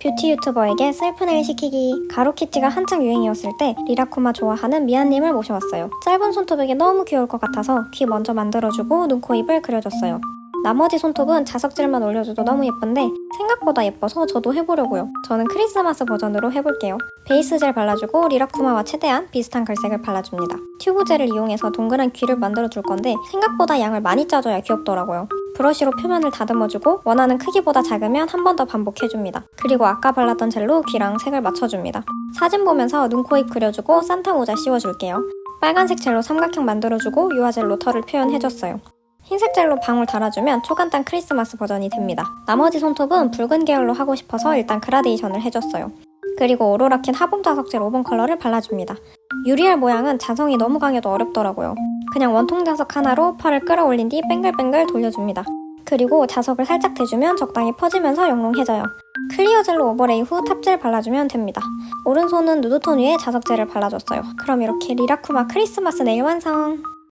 뷰티 유튜버에게 셀프 네일 시키기. 가로키티가 한창 유행이었을 때 리라코마 좋아하는 미안님을 모셔왔어요. 짧은 손톱에게 너무 귀여울 것 같아서 귀 먼저 만들어주고 눈, 코, 입을 그려줬어요. 나머지 손톱은 자석질만 올려줘도 너무 예쁜데 생각보다 예뻐서 저도 해보려고요. 저는 크리스마스 버전으로 해볼게요. 베이스 젤 발라주고 리라쿠마와 최대한 비슷한 갈색을 발라줍니다. 튜브 젤을 이용해서 동그란 귀를 만들어줄 건데 생각보다 양을 많이 짜줘야 귀엽더라고요. 브러쉬로 표면을 다듬어주고 원하는 크기보다 작으면 한 번 더 반복해줍니다. 그리고 아까 발랐던 젤로 귀랑 색을 맞춰줍니다. 사진 보면서 눈, 코, 입 그려주고 산타 모자 씌워줄게요. 빨간색 젤로 삼각형 만들어주고 유화젤로 털을 표현해줬어요. 흰색 젤로 방울 달아주면 초간단 크리스마스 버전이 됩니다. 나머지 손톱은 붉은 계열로 하고 싶어서 일단 그라데이션을 해줬어요. 그리고 오로라킨 화분 자석젤 5번 컬러를 발라줍니다. 유리알 모양은 자성이 너무 강해도 어렵더라고요. 그냥 원통 자석 하나로 펄을 끌어올린 뒤 뱅글뱅글 돌려줍니다. 그리고 자석을 살짝 대주면 적당히 퍼지면서 영롱해져요. 클리어 젤로 오버레이 후 탑젤 발라주면 됩니다. 오른손은 누드톤 위에 자석젤을 발라줬어요. 그럼 이렇게 리라쿠마 크리스마스 네일 완성!